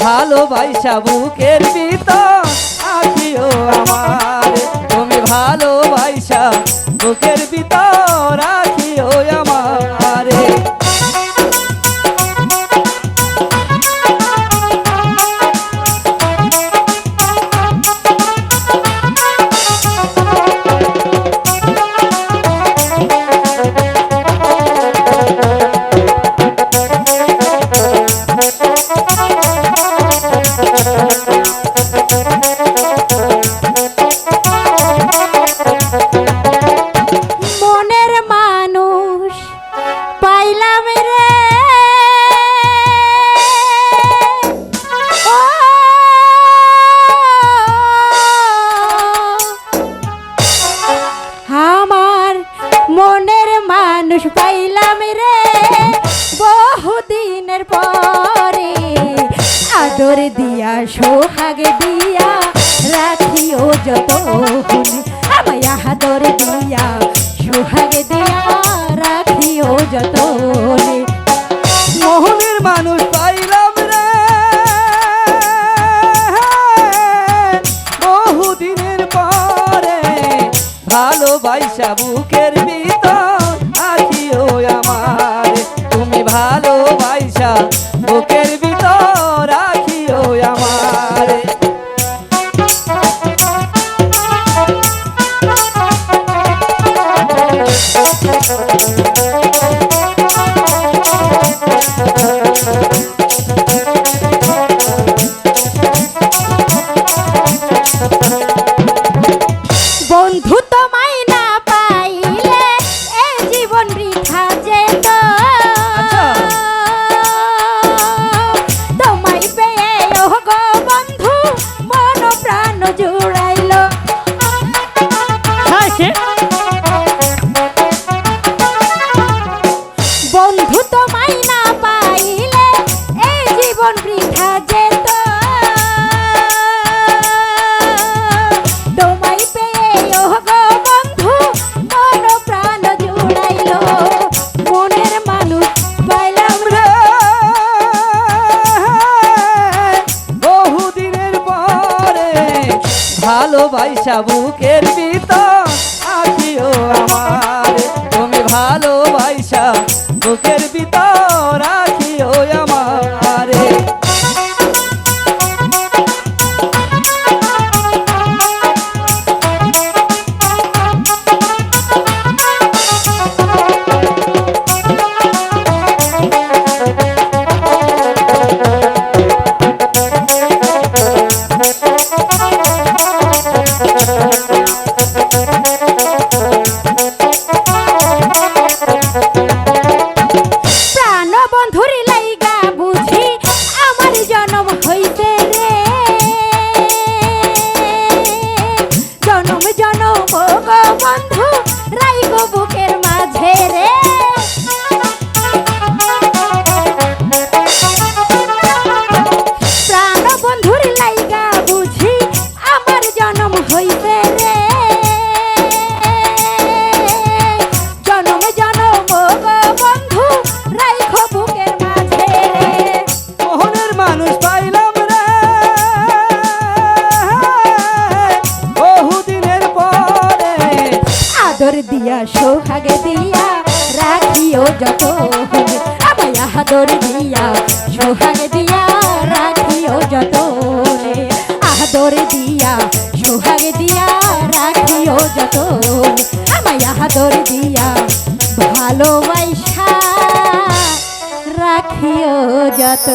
ভালোবাসা বুকের পিতা আমার সোহাগ দিয়া রাখিও যত Hey. বুকের পিতা আমার তুমি ভালোবাইসা বুকের খাগে দিয়া রাখিও যত আমায় আহাদর দিয়া, সোহাগে দিয়া, রাখিও যত আহাদর দিয়া, সোহাগে দিয়া, রাখিও যত আমায় আহাদর দিয়া ভালোবাসা রাখিও যত